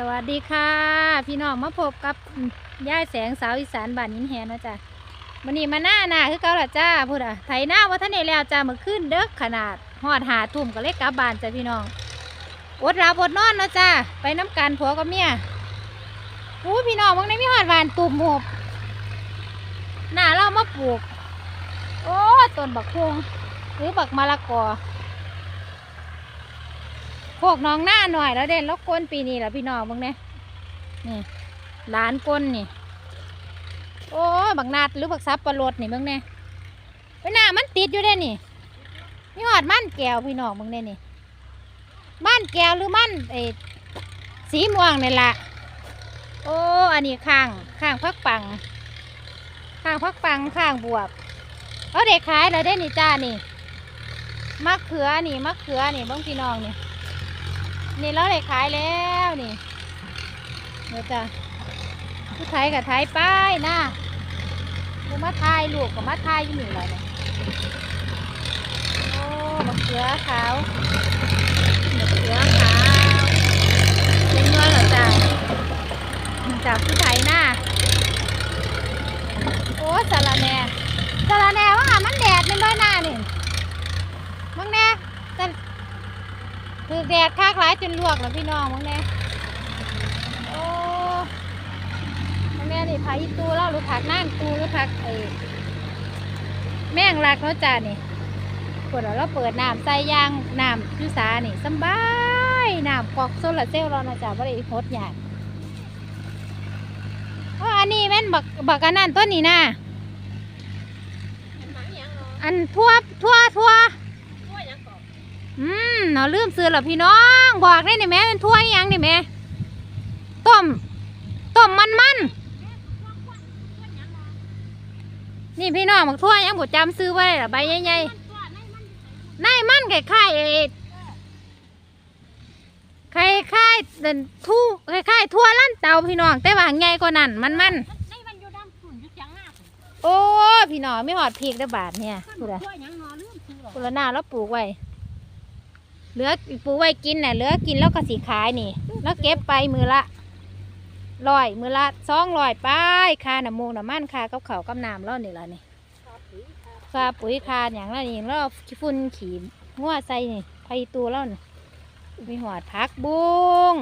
สวัสดีค่ะ พี่น้องมาพบกับย่ายแสงสาวอีสานบ้านหินแหนนะจ๊ะวันนี้มาหน้าหน้าคือเก่าละจ้าพูดอะไถหน้าว่าท่านได้แล้วจ้าเมื่อคืนเด้อขนาดหอดหาทุ่มก็เลยกลับบ้านจ้ะพี่น้องอดหลับอดนอนนะจ้าไปน้ำกันผัวกับเมียอู้พี่น้องวันนี้มีหอดหวานตุ่มหบหน้าเรามาปลูก โอ้ต้นบักพวงหรือบักมะละกอ พวกน้องหน้าหน่อยแล้วเด่นแล้วก้นปีนี้แหละพี่น้องมึงเนี่ยนี่หลานก้นนี่ โอ้บักนาดหรือบักซับปลาโลดนี่มึงเนี่ยไปหน้ามันติดอยู่เด้นี่นี่หอดมันแก้วพี่น้องมึงเนี่ยนี่มันแก้วหรือมันเออสีม่วงนี่ละโอ้ อันนี้ข้างข้างพักปัง ข้างพักปังข้างบวบเอาเด็กขายแล้วได้นี่จ้านี่มะเขือนี่มะเขือนี่บ้งพี่น้องนี่ นี่เราได้ขายแล้วนี่เดี๋ยวจะผู้ไทยกับไทยป้ายนะผู้มาทายลูกกับมาทายอยู่นี่แหละเนี่ยโอ้มะเขือขาวมะเขือขาวเป็นเงินเหรอจ้ะจากผู้ไทยหน้าโอ้สาระแน่สาระแน่ว่ามันแดดมันด้วยหน้านี่มึงแน่ แต่คือแดดคากหลายจนลวกแล้วพี่น้องมึงแน่โอ้มึงแน่นี่ผักอีตูเล่าหรือผักนั่งตูหรือผักเออแม่งรักเนาะจ้านี่ปวดเราเปิดน้ำใส่ยางน้ำยุสานี่สบายน้ำกอกโซลาร์เซลล์เรานะจ้าบ่ได้หดอย่างอ๋ออันนี้แม่นบักบักอันนั้นต้นนี้นะอันทั่วทั่ว ทั่วอืมเราลืมซื้อแล้วพี่น้อง บอกได้นี่แม่เป็นถ้วยยังนี่แม่ต้มต้มมันมันนี่พี่น้องบอกถ้วยยังบดจำซื้อไว้ละใบใหญ่ๆในมันไข่ไข่ไข่ไข่เดินทู่ไข่ไข่ทั่วลั่นเตาพี่น้องแต่ว่าใหญ่กว่านั้นมันมันโอ้พี่น้องไม่หอดพริกได้บาทเนี่ยมันพูดอะช่วนอลืมซื้อหรอกกุละหน้าแล้วปลูกไว้ เหลือปูไว้กินน่ะเหลือกินแล้วก็สีขายนี่ แล้วเก็บไปมือละร้อยมือละสองร้อยไปค่าน้ำมูกน้ำมันค่ากับเขากับน้ำแล้วนี่ละนี่ค่าปุ๋ยค่าอย่างละนี่แล้วฝุ่นขีมงัวใส่นี่ไผตัวแล้วนี่มีหอดพักบุ้ง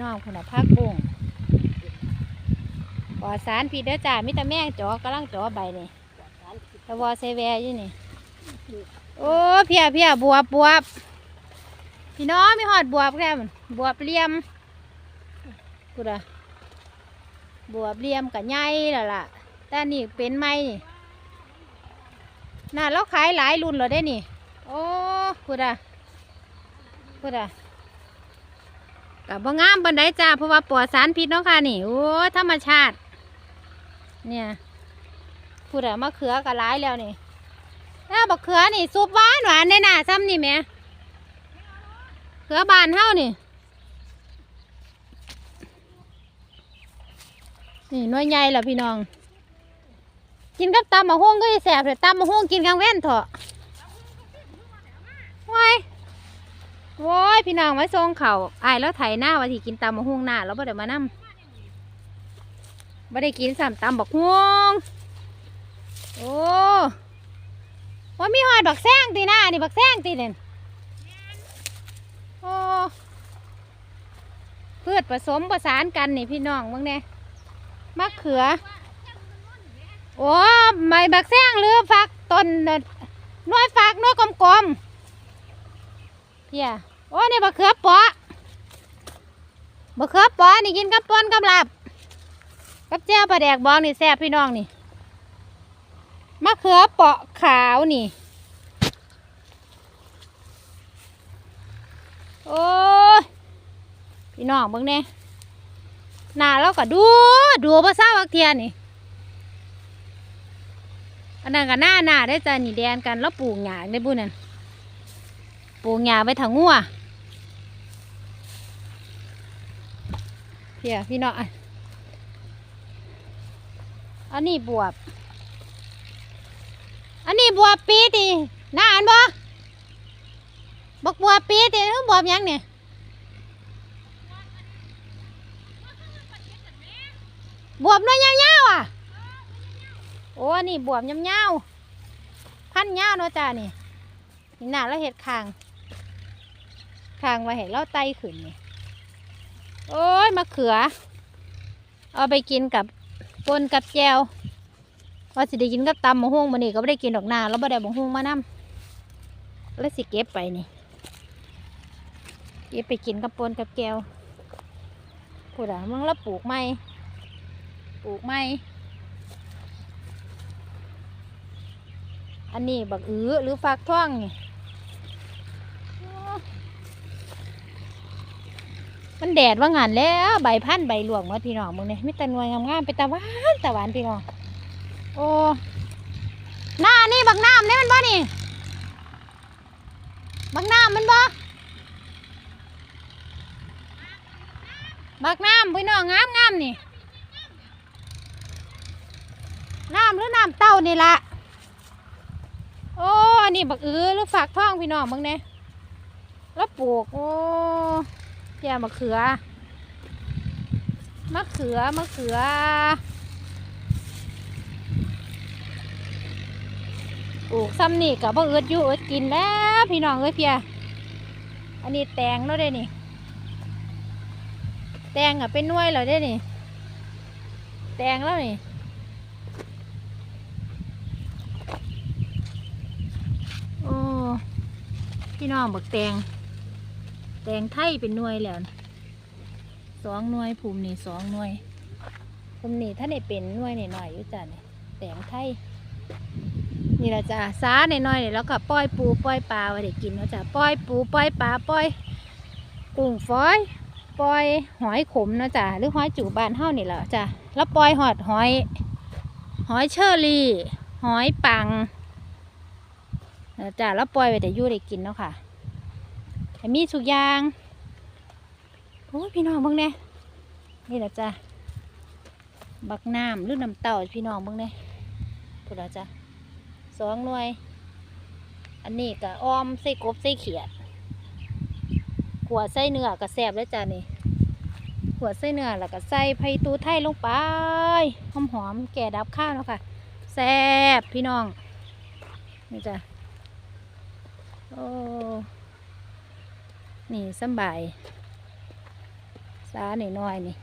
น้องคนน่ะพักบุ้งปอสารพิษเด้อจ้ามิตรแม่งจอกำลังจอใบนี่ตะวอเซเวอยู่นี่ โอ้เพียเพียบวบบวบพี่น้องมีหอดบวบแค่มันบวบเลี่ยมกูดะบวบเลี่ยมกับใหญ่แล้วล่ะ แต่นี่เป็นไม้นี่น่าเราขายหลายรุ่นแล้วได้นี่ โอ้กูดะกูดะกับบงามบันไดจ้าเพราะว่าปลอดสารพิษเนาะค่ะนี่โอ้ธรรมชาติ เนี่ยกูดะมะเขือกับหลายแล้วนี่ แล้วบักเขือนี่ซุปหวานหวานแน่น่ะซ้ำนี่แม่เขือบานเฮานี่ นี่น้อยใหญ่แล้วพี่น้อง กินกับตำมะฮุ่งก็แสบเลยตำมะฮุ่งกินกลางเว้นเถอะว้ายโว้ยพี่น้องไมาส่งเขาวอายแล้วไถหน้าว่าที่กินตำมะฮุ่งหน้าแล้วบ่ได้มานำบ่ได้กินสามตำบักฮุ่งโอ้ ว่ามีหอยบักแซงตีหน้านี่บักแซงตีเนี่ยโอ้พืชผสมประสานกันนี่พี่น้องมึงเนี่ยมะเขือ โอ้ไม่บักแซงหรือฟักต้นน้อยฟักน้อยกลมๆเพียโอ้นี่บักเขือเปาะบักเขือเปาะนี่กินกับปนกับลาบกับเจ้าปลาแดกบองนี่แซ่บพี่น้องนี่ มะเขือเปาะขาวนี่ โอ้ยพี่น้องเบิ่งแน่หน้าเราก็ดู ดูภาษาวักเทียนนี่ อันนั้นก็หน้าหน้าได้จ้ะนี่แดนกันแล้วปลูกหญ้าได้บุญนั่นปลูกหญ้าไว้ทางงัวเพี่ยพี่น้องอะอันนี้บวบ อันนี้บัวปีติน่าอ่านบ่บักบัวปีติบัวยังเนี่ยบวบน้อยเยาวๆอะ โอ้ นี่บวบยาวๆพันเยาวเนาะจ้านี่ นี่หนาแล้วเห็ดคางคางไว้เห็ดแล้วไตขึ้นนี่ โอ้ยมะเขือ เอาไปกินกับปนกับแจว ว่าสิได้กินกับตำมะฮุ่งมันนี่ก็ไม่ได้กินดอกนาแล้วไม่ได้มะฮุ่งมานำแล้วสิเก็บไปนี่ เก็บไปกินกับปนกับแก้วพูดอะมึงแล้วปลูกไม้ปลูกไม้อันนี้บักอื้อหรือฟักท่องนี่มันแดดว่างานแล้วใบพันธุ์ใบหลวงมาพี่น้องมึงเนี่ยมีแต่หน่วยงามๆเป็นตะวานตะวานพี่น้อง โอ้หน้านี่บักน้ำนี่มันบ่นี่บักน้ำมันบ่บักน้ำพี่น้องงามงามนี่น้ำหรือน้ำเต้านี่ละโอ้อันนี้บักอื้อหรือฝากท้องพี่น้องมึงเนี่ยแล้วปลูกโอ้แย่มะเขือมะเขือมะเขือ ปลูกซ้ำนี่กับบ่เอิดอยู่เอิดกินแล้วพี่น้องเอ้ยเพีย อันนี้แตงเนาะเด้นี่ แตงอะเป็นน่วยแล้วเด้นี่ แตงแล้วนี่โอ้พี่น้องบักแตง แตงไทยเป็นหน่วยแล้วสองหน่วยภูมินี่สองหน่วยภูมินี่ถ้าได้เป็นหน่วยหน่อยอยู่จ้ะนี่แตงไทย นี่ละจ้ะซาหน่อยๆนี่แล้วก็ปล่อยปูปล่อยปลาไว้ได้กินเนาะจ้ะปล่อยปูปล่อยปลาปล่อยกุ้งฝอยปล่อยหอยขมเนาะจ้ะหรือหอยจูบานเฮานี่แหละจ้ะแล้วปล่อยหอดหอย หอยเชอรี่ หอยปังนะจ้ะแล้วปล่อยไว้แต่ยู่ได้กินเนาะค่ะแต่มีทุกยางโอ้พี่น้องเบิ่งเนี่ยนี่แหละจ้ะบักน้ำหรือน้ำเต้าพี่น้องเบิ่งเนี่ยพูดแล้วจ้ะ สองหน่วย อันนี้ก็ออมใส่กบใส่เขียดขวดใส่เนื้อก็แซ่บเลยจ้ะนี่ขวดใส่เนื้อแล้วก็ใส่ไผ่ตูไทยลงไปหอมหอมๆแก่ดับข้าวเนาะค่ะแซ่บพี่น้องนี่จ้ะโอ้นี่สบายสาหน่น้อยๆนี่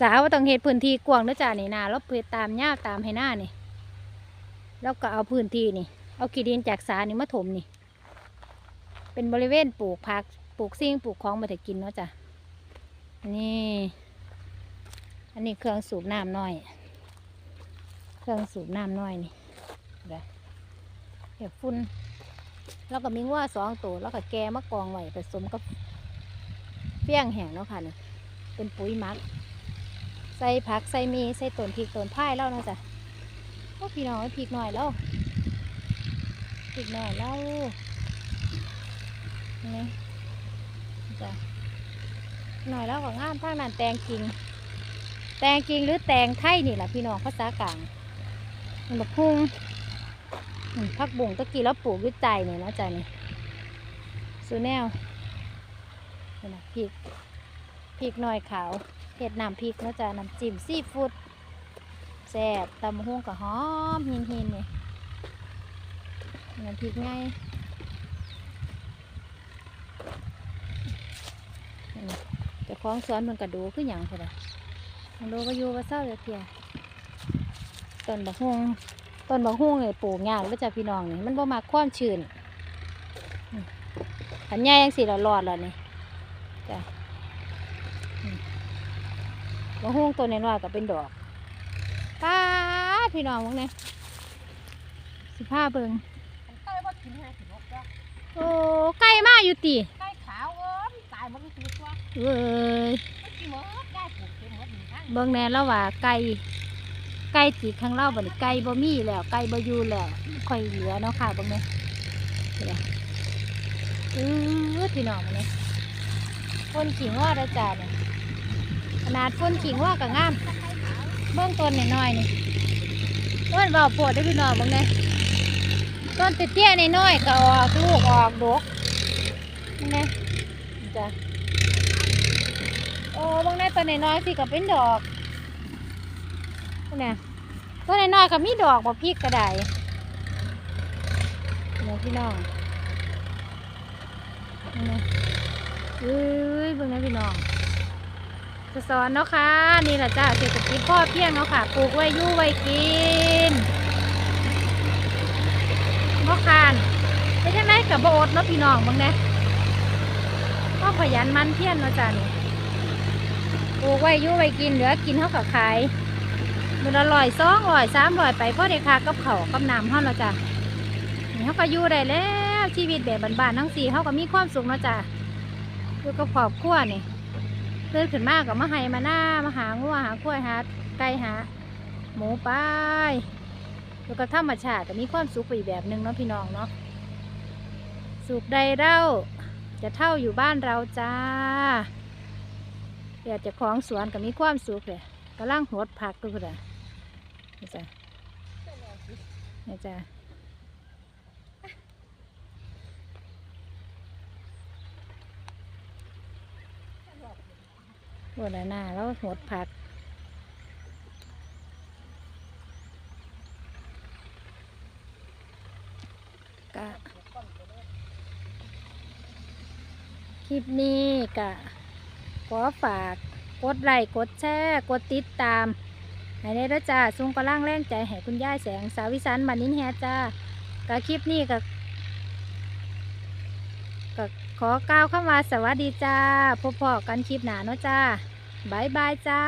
สาวต้องเฮ็ดพื้นที่กว้างเด้อจ้ะนี่นาแล้วเพื่อตามหญ้าตามให้หน้านี่ แล้วก็เอาพื้นที่นี่ เอาขี้ดินจากสานี่มาถมนี่ เป็นบริเวณปลูกผักปลูกสิ่งปลูกของมาแต่กินเนาะจ้ะนี่ อันนี้เครื่องสูบน้ำน้อย เครื่องสูบน้ำน้อยนี่เดี๋ยวเดี๋ยวฝุ่นแล้วก็มีงัวสองตัวแล้วก็แกมะกองไว้ผสมกับเฟี้ยงแห้งเนาะค่ะนี่เป็นปุ๋ยมัก ใส่ผักใส่มีใส่ต้นพริกต้นพายแล้วเนาะจ้ะ โอ้พี่น้องเอาพริกหน่อยแล้วพริกหน่อยแล้วนี่จ้ะหน่อยแล้วก็งามทางนั้นแตงกิง แตงกิงหรือแตงไทยนี่แหละพี่น้องภาษากลางมันบักพุงพักบุ่งตะกี้แล้วปลูกด้วยใจนี่นะจ๊ะนี่สูแนวนี่นะพริกพริกหน่อยขาวเห็ดน้ำพริกนะจ๊ะน้ำจิ้มซีฟู้ด แซ่บตำหุ่งกับหอมหินหินๆนี่น้ำพริกไงเจ้าของสวนมันกระดูคือหยังพุ่นอะมันดูก็อยู่ว่าเศร้าเลยเพียต้นบักฮวงต้นบักฮวงเนี่ยปลูกยากแล้วจ้ะพี่น้องนี่มันบ่มักความชื้นอันใหญ่ยังสิเรารอดๆแล้วนี่จ้ะบักฮวงต้นน้อยๆก็เป็นดอก พี่น้องพวกนี้สิผ้าเบิงมันใกล้ว่ากินให้สินกแล้วโอ้ใกล้มากอยู่ติใกล้ขาวเอ้ยตายมันไม่กินตัวเว้ยมันกินหมดได้ปลูกเต็มหมดหนึ่งครั้งเบิ่งแน่แล้วว่าไก่ไก่ตีข้างเล่าบัดนี้ไก่บ่มีแล้วไก่บ่อยู่แล้วค่อยเหลือเนาะค่ะเบิ่งแน่นี่ล่ะอื้อพี่น้องมันนี่คนขิงว่าได้จ้าเนี่ยขนาดคนขิงว่าก็งามเบิ่งต้นน้อยๆนี่ ต้นเบาโพดได้พี่น้องบิ่งแน่ต้นติเตี้ยๆน้อยก็ออกลูกออกดกนี่จ้ะโอ้บิ่งแน่ต้นในน้อยสิก็เป็นดอกนี่ยตัวน้อยก็มีดอกบ่พริกก็ได้เนี่ยพี่น้องนี่เอ้ยบิ่งนพี่น้อง จะสอนเนาะค่ะนี่แหละจ้าเศรษฐกิจพ่อเพียงเนาะค่ะปลูกไว้ยู่ไว้กินบ่คานเป็นยังไงกับโบอดเนาะพี่น้องบิ่งเนี่ยพ่อขยันมันเพียรเนาะจ้านี่ปลูกไว้ยู่ไว้กินเหลือกินเขาก็ขายมันละร้อยสองอร้อยสามอร้อยไปพ่อเด็กคากับเขากับน้ำเขาเนาะจ้ะนี่เขาก็อยู่ได้แล้วชีวิตแบบบ้านๆทั้งสี่เขาก็มีความสุขเนาะจ้ะอยู่กับครอบครัวนี่ เดินขึ้นมากับมาให้มาหน้ามาหางัวหากล้วยหาไก่หา หมูไปอยู่กับธรรมชาติก็มีความสุขอีกแบบหนึ่งเนาะพี่น้องเนาะสุขใดเล่าจะเท่าอยู่บ้านเราจ้าอยากจะของสวนก็มีความสุขเลยกำลังหดผักดูเลยนี่จ้ะนี่จ้ะ ปวดหน้าแล้วหดผักกะคลิปนี้กะขอฝากกดไลค์กดแชร์กดติดตามให้ได้ด้วยจ้าซุ้งกระล่างแรงใจให้คุณย่าแสงสาวิสันบันนินแฮจ้ากะคลิปนี้ก็ก็ขอกล่าวคำว่าสวัสดีจ้าพบพอกันคลิปหนาเนาะจ้า บายบายจ้า